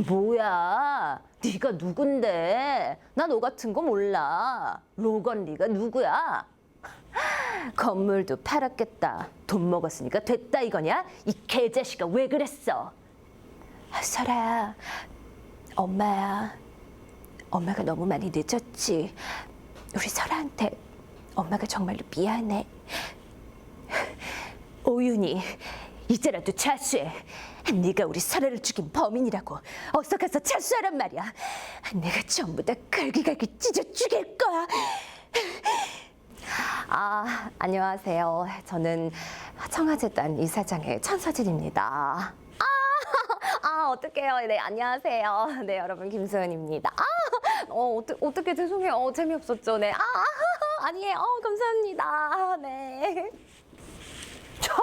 뭐야? 네가 누군데? 나 너 같은 거 몰라. 로건 네가 누구야? 건물도 팔았겠다. 돈 먹었으니까 됐다 이거냐? 이 개자식아 왜 그랬어? 설아야, 엄마야. 엄마가 너무 많이 늦었지. 우리 설아한테 엄마가 정말로 미안해. 오윤이 이제라도 자수해. 네가 우리 설아를 죽인 범인이라고. 어서 가서 자수하란 말이야. 내가 전부 다 갈기갈기 찢어 죽일 거야. 아, 안녕하세요. 저는 청와재단 이사장의 천서진입니다. 아, 아, 어떡해요. 네, 안녕하세요. 네, 여러분, 김소연입니다. 아, 어, 어떡, 어떡해. 죄송해요. 어, 재미없었죠. 네. 아, 아니에요. 어, 감사합니다. 네. 저,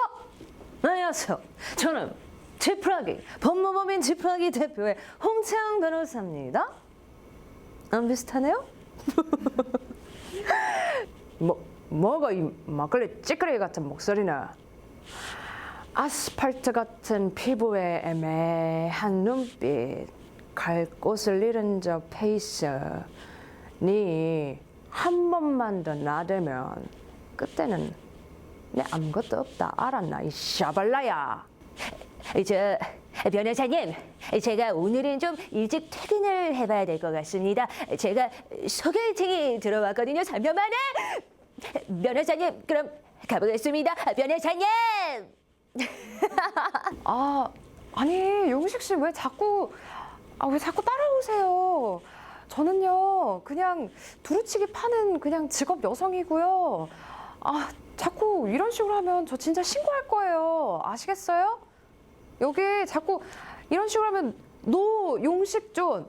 안녕하세요. 저는 지프라기, 법무법인 지프라기 대표의 홍채영 변호사입니다. 안 비슷하네요? 뭐 뭐가 이 막걸리 찌끄레기 같은 목소리나 아스팔트 같은 피부에 애매한 눈빛 갈 곳을 잃은 저 페이스 니 한 번만 더 나대면 그때는 내 아무것도 없다 알았나 이 샤발라야 저 변호사님, 제가 오늘은 좀 일찍 퇴근을 해봐야 될 것 같습니다. 제가 소개팅이 들어왔거든요. 잠깐만요. 변호사님, 그럼 가보겠습니다. 변호사님. 아 아니 용식 씨 왜 자꾸 아 왜 자꾸 따라오세요? 저는요 그냥 두루치기 파는 그냥 직업 여성이고요. 아 자꾸 이런 식으로 하면 저 진짜 신고할 거예요. 아시겠어요? 여기 자꾸 이런 식으로 하면 노 용식존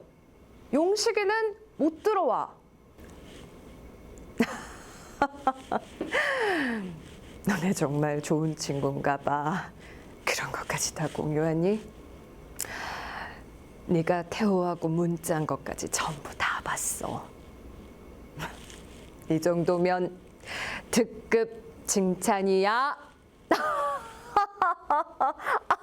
용식이는 못 들어와. 너네 정말 좋은 친구인가 봐. 그런 것까지 다 공유하니? 네가 태호하고 문자한 것까지 전부 다 봤어. 이 정도면 특급 칭찬이야.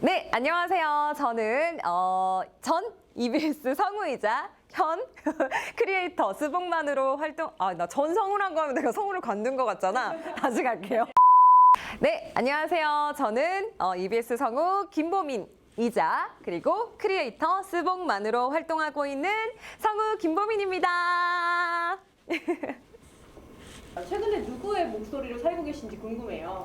네, 안녕하세요. 저는 어, 전 EBS 성우이자 현 크리에이터 스봉만으로 활동. 아, 나 전 성우라고 하면 내가 성우를 관둔 것 같잖아. 다시 갈게요. 네, 안녕하세요. 저는 어, EBS 성우 김보민이자 그리고 크리에이터 스봉만으로 활동하고 있는 성우 김보민입니다. 최근에 누구의 목소리로 살고 계신지 궁금해요.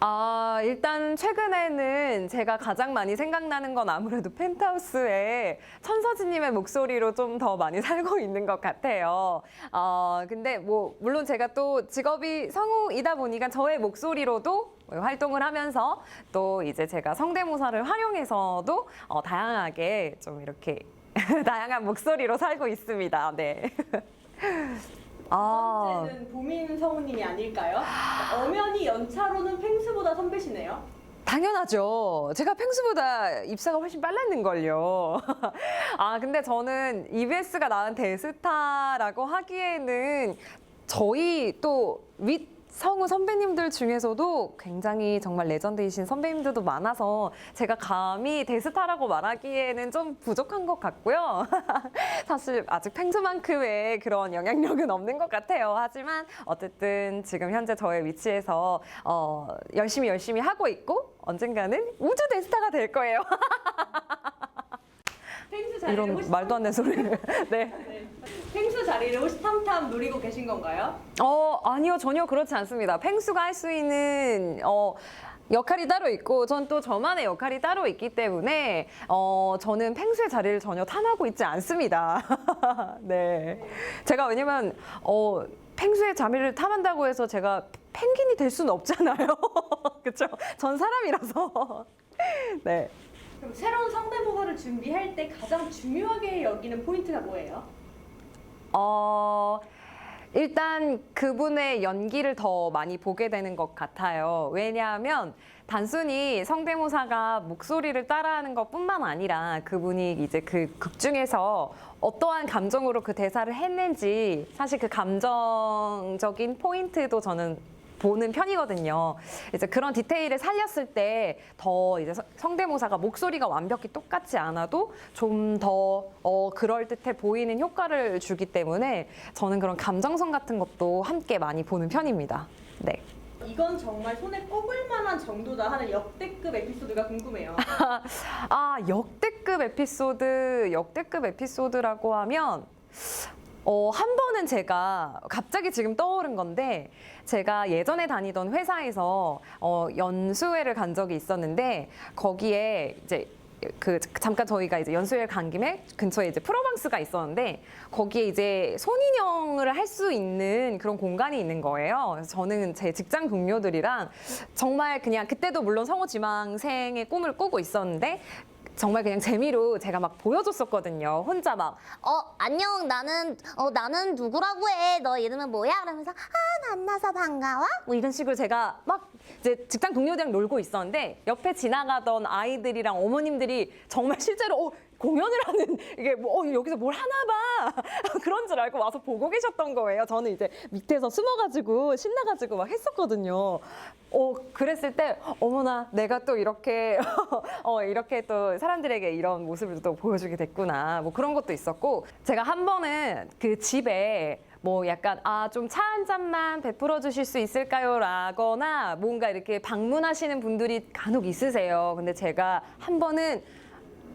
아, 일단 최근에는 제가 가장 많이 생각나는 건 아무래도 펜트하우스의 천서진님의 목소리로 좀 더 많이 살고 있는 것 같아요. 어, 근데 뭐, 물론 제가 또 직업이 성우이다 보니까 저의 목소리로도 활동을 하면서 또 이제 제가 성대모사를 활용해서도 어, 다양하게 좀 이렇게 다양한 목소리로 살고 있습니다. 네. 첫 아, 번째는 보민 성우님이 아닐까요? 엄연히 연차로는 펭수보다 선배시네요. 당연하죠. 제가 펭수보다 입사가 훨씬 빨랐는걸요. 아, 근데 저는 EBS가 낳은 대스타라고 하기에는 저희 또 윗 성우 선배님들 중에서도 굉장히 정말 레전드이신 선배님들도 많아서 제가 감히 대스타라고 말하기에는 좀 부족한 것 같고요. 사실 아직 펭수만큼의 그런 영향력은 없는 것 같아요. 하지만 어쨌든 지금 현재 저의 위치에서 어, 열심히 열심히 하고 있고 언젠가는 우주 대스타가 될 거예요. 이런 말도 안 되는 소리를. 네. 네. 펭수 자리를 호시탐탐 노리고 계신 건가요? 어, 아니요. 전혀 그렇지 않습니다. 펭수가 할 수 있는 어 역할이 따로 있고 전 또 저만의 역할이 따로 있기 때문에 어 저는 펭수의 자리를 전혀 탐하고 있지 않습니다. 네. 제가 왜냐면 어 펭수의 자리를 탐한다고 해서 제가 펭귄이 될 수는 없잖아요. 그렇죠? 전 사람이라서. 네. 그럼 새로운 성대모사를 준비할 때 가장 중요하게 여기는 포인트가 뭐예요? 어, 일단 그분의 연기를 더 많이 보게 되는 것 같아요. 왜냐하면 단순히 성대모사가 목소리를 따라하는 것 뿐만 아니라 그분이 이제 그 극 중에서 어떠한 감정으로 그 대사를 했는지 사실 그 감정적인 포인트도 저는 보는 편이거든요. 이제 그런 디테일을 살렸을 때 더 이제 서- 성대모사가 목소리가 완벽히 똑같지 않아도 좀 더 어, 그럴 듯해 보이는 효과를 주기 때문에 저는 그런 감정선 같은 것도 함께 많이 보는 편입니다. 네. 이건 정말 손에 꼽을 만한 정도다 하는 역대급 에피소드가 궁금해요. 아, 역대급 에피소드, 역대급 에피소드라고 하면, 어, 한 번은 제가 갑자기 지금 떠오른 건데, 제가 예전에 다니던 회사에서 어, 연수회를 간 적이 있었는데, 거기에 이제 그 잠깐 저희가 이제 연수회를 간 김에 근처에 이제 프로방스가 있었는데 거기에 이제 손인형을 할 수 있는 그런 공간이 있는 거예요. 그래서 저는 제 직장 동료들이랑 정말 그냥 그때도 물론 성우 지망생의 꿈을 꾸고 있었는데 정말 그냥 재미로 제가 막 보여줬었거든요. 혼자 막 어, 안녕. 나는, 어, 나는 누구라고 해. 너 이름은 뭐야? 그러면서, 아, 만나서 반가워? 뭐 이런 식으로 제가 막 이제 직장 동료들이랑 놀고 있었는데 옆에 지나가던 아이들이랑 어머님들이 정말 실제로 어, 공연을 하는 이게 뭐 어, 여기서 뭘 하나 봐 그런 줄 알고 와서 보고 계셨던 거예요. 저는 이제 밑에서 숨어가지고 신나가지고 막 했었거든요. 어 그랬을 때 어머나 내가 또 이렇게 어 이렇게 또 사람들에게 이런 모습을 또 보여주게 됐구나 뭐 그런 것도 있었고 제가 한 번은 그 집에 뭐 약간 아 좀 차 한 잔만 베풀어 주실 수 있을까요? 라거나 뭔가 이렇게 방문하시는 분들이 간혹 있으세요. 근데 제가 한 번은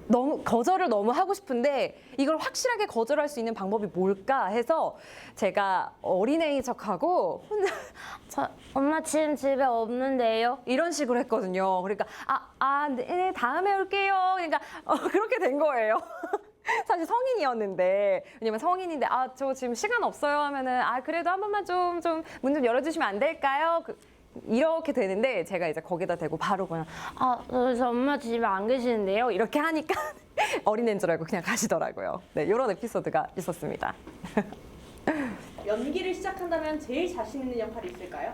너무 거절을 너무 하고 싶은데 이걸 확실하게 거절할 수 있는 방법이 뭘까 해서 제가 어린애인 척하고 혼자 저 엄마 지금 집에 없는데요 이런 식으로 했거든요. 그러니까 아 아 네, 다음에 올게요. 그러니까 어, 그렇게 된 거예요. 사실 성인이었는데 왜냐면 성인인데 아 저 지금 시간 없어요 하면은 아 그래도 한 번만 좀 좀 문 좀 열어주시면 안 될까요? 그, 이렇게 되는데 제가 이제 거기다 대고 바로 그냥 아, 어, 저 엄마 집에 안 계시는데요. 이렇게 하니까 어린애인 줄 알고 그냥 가시더라고요. 네, 이런 에피소드가 있었습니다. 연기를 시작한다면 제일 자신 있는 역할이 있을까요?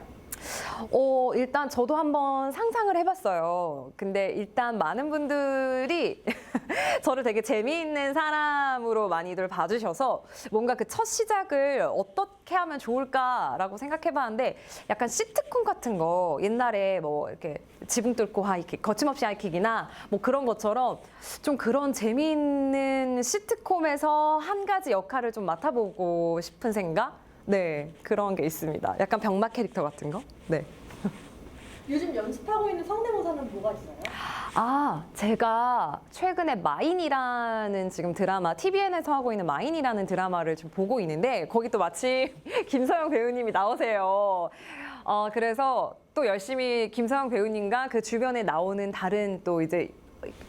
어, 일단 저도 한번 상상을 해봤어요. 근데 일단 많은 분들이 저를 되게 재미있는 사람으로 많이들 봐주셔서 뭔가 그 첫 시작을 어떻게 하면 좋을까라고 생각해봤는데 약간 시트콤 같은 거 옛날에 뭐 이렇게 지붕 뚫고 하이킥, 거침없이 하이킥이나 뭐 그런 것처럼 좀 그런 재미있는 시트콤에서 한 가지 역할을 좀 맡아보고 싶은 생각? 네, 그런 게 있습니다. 약간 병맛 캐릭터 같은 거? 네. 요즘 연습하고 있는 성대모사는 뭐가 있어요? 아, 제가 최근에 마인이라는 지금 드라마, TVN에서 하고 있는 마인이라는 드라마를 지금 보고 있는데, 거기 또 마침 김서영 배우님이 나오세요. 어, 그래서 또 열심히 김서영 배우님과 그 주변에 나오는 다른 또 이제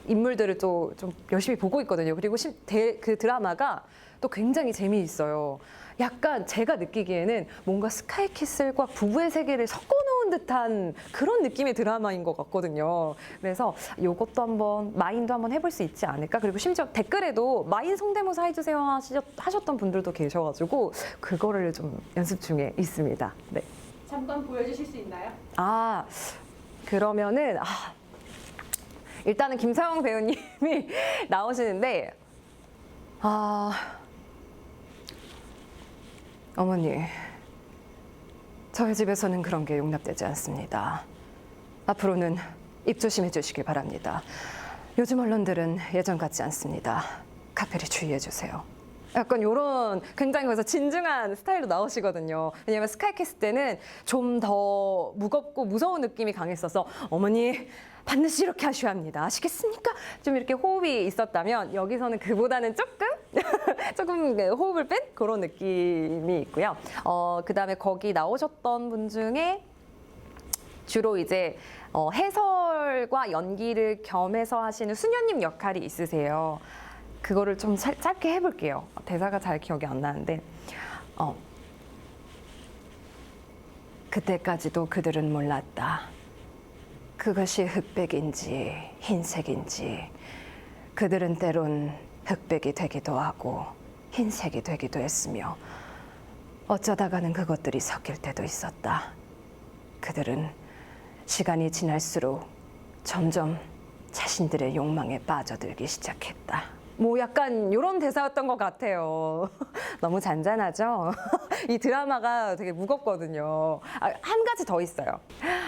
인물들을 또 좀 열심히 보고 있거든요. 그리고 심- 대- 그 드라마가 또 굉장히 재미있어요. 약간 제가 느끼기에는 뭔가 스카이캐슬과 부부의 세계를 섞어놓은 듯한 그런 느낌의 드라마인 것 같거든요. 그래서 이것도 한번 마인도 한번 해볼 수 있지 않을까. 그리고 심지어 댓글에도 마인 성대모사 해주세요 하셨, 하셨던 분들도 계셔가지고 그거를 좀 연습 중에 있습니다. 네. 잠깐 보여주실 수 있나요? 아 그러면은 아, 일단은 김사영 배우님이 나오시는데 아 어머니 저희 집에서는 그런 게 용납되지 않습니다. 앞으로는 입 조심해 주시길 바랍니다. 요즘 언론들은 예전 같지 않습니다. 카페를 주의해 주세요. 약간 이런 굉장히 그래서 진중한 스타일로 나오시거든요. 왜냐하면 스카이캐스 때는 좀 더 무겁고 무서운 느낌이 강했어서 어머니 반드시 이렇게 하셔야 합니다. 아시겠습니까? 좀 이렇게 호흡이 있었다면 여기서는 그보다는 조금 조금 그 호흡을 뺀 그런 느낌이 있고요. 어, 그 다음에 거기 나오셨던 분 중에 주로 이제 어, 해설과 연기를 겸해서 하시는 수녀님 역할이 있으세요. 그거를 좀 살- 짧게 해볼게요. 대사가 잘 기억이 안 나는데, 어, 그때까지도 그들은 몰랐다. 그것이 흑백인지 흰색인지 그들은 때론 흑백이 되기도 하고 흰색이 되기도 했으며 어쩌다가는 그것들이 섞일 때도 있었다. 그들은 시간이 지날수록 점점 자신들의 욕망에 빠져들기 시작했다. 뭐 약간 이런 대사였던 것 같아요. 너무 잔잔하죠? 이 드라마가 되게 무겁거든요. 아, 한 가지 더 있어요.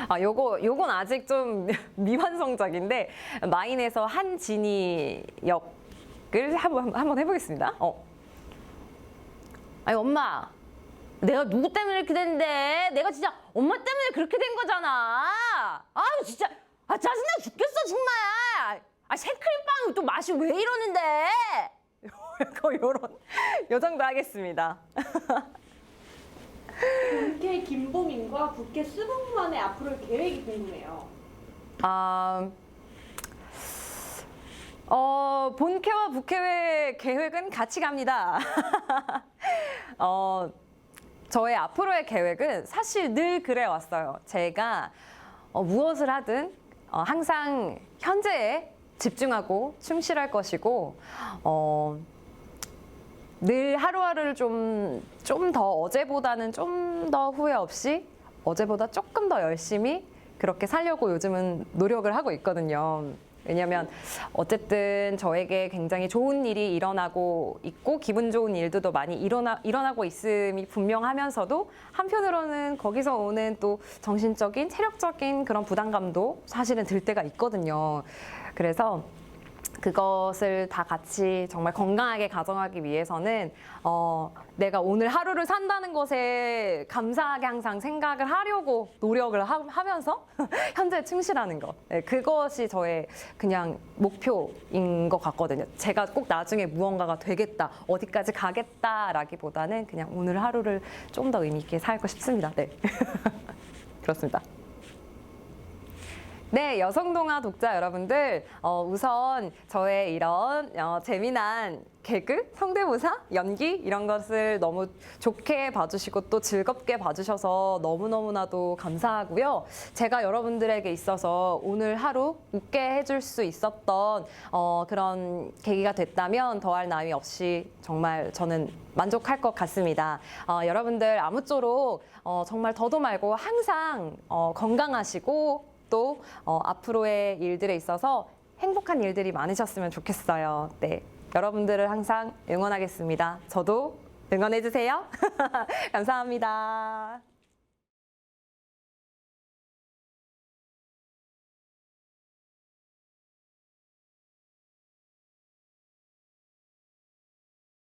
아, 요거, 요건 아직 좀 미완성작인데, 마인에서 한진이 역 을 한번, 한번 해보겠습니다. 어. 아니, 엄마. 내가 누구 때문에 이렇게 됐는데? 내가 진짜 엄마 때문에 그렇게 된 거잖아. 아유, 진짜. 아, 짜증나 죽겠어, 정말. 아, 생크림빵 또 맛이 왜 이러는데? 약간 요런 요 정도 하겠습니다. 본캐 김보민과 부캐 수봉만의 앞으로의 계획이 궁금해요. 아, 어, 본캐와 부캐의 계획은 같이 갑니다. 어, 저의 앞으로의 계획은 사실 늘 그래 왔어요. 제가 어, 무엇을 하든 어, 항상 현재에 집중하고 충실할 것이고, 어, 늘 하루하루를 좀, 좀 더 어제보다는 좀 더 후회 없이 어제보다 조금 더 열심히 그렇게 살려고 요즘은 노력을 하고 있거든요. 왜냐면 어쨌든 저에게 굉장히 좋은 일이 일어나고 있고 기분 좋은 일들도 많이 일어나, 일어나고 있음이 분명하면서도 한편으로는 거기서 오는 또 정신적인 체력적인 그런 부담감도 사실은 들 때가 있거든요. 그래서 그것을 다 같이 정말 건강하게 가정하기 위해서는 어, 내가 오늘 하루를 산다는 것에 감사하게 항상 생각을 하려고 노력을 하, 면서 현재 충실하는 것 네, 그것이 저의 그냥 목표인 것 같거든요. 제가 꼭 나중에 무언가가 되겠다 어디까지 가겠다라기보다는 그냥 오늘 하루를 좀 더 의미 있게 살고 싶습니다. 네 그렇습니다. 네, 여성동화 독자 여러분들, 어, 우선 저의 이런 어, 재미난 개그, 성대모사, 연기 이런 것을 너무 좋게 봐주시고 또 즐겁게 봐주셔서 너무너무나도 감사하고요. 제가 여러분들에게 있어서 오늘 하루 웃게 해줄 수 있었던 어, 그런 계기가 됐다면 더할 나위 없이 정말 저는 만족할 것 같습니다. 어, 여러분들 아무쪼록 어, 정말 더도 말고 항상 어, 건강하시고 또 어, 앞으로의 일들에 있어서 행복한 일들이 많으셨으면 좋겠어요. 네. 여러분들을 항상 응원하겠습니다. 저도 응원해주세요. 감사합니다.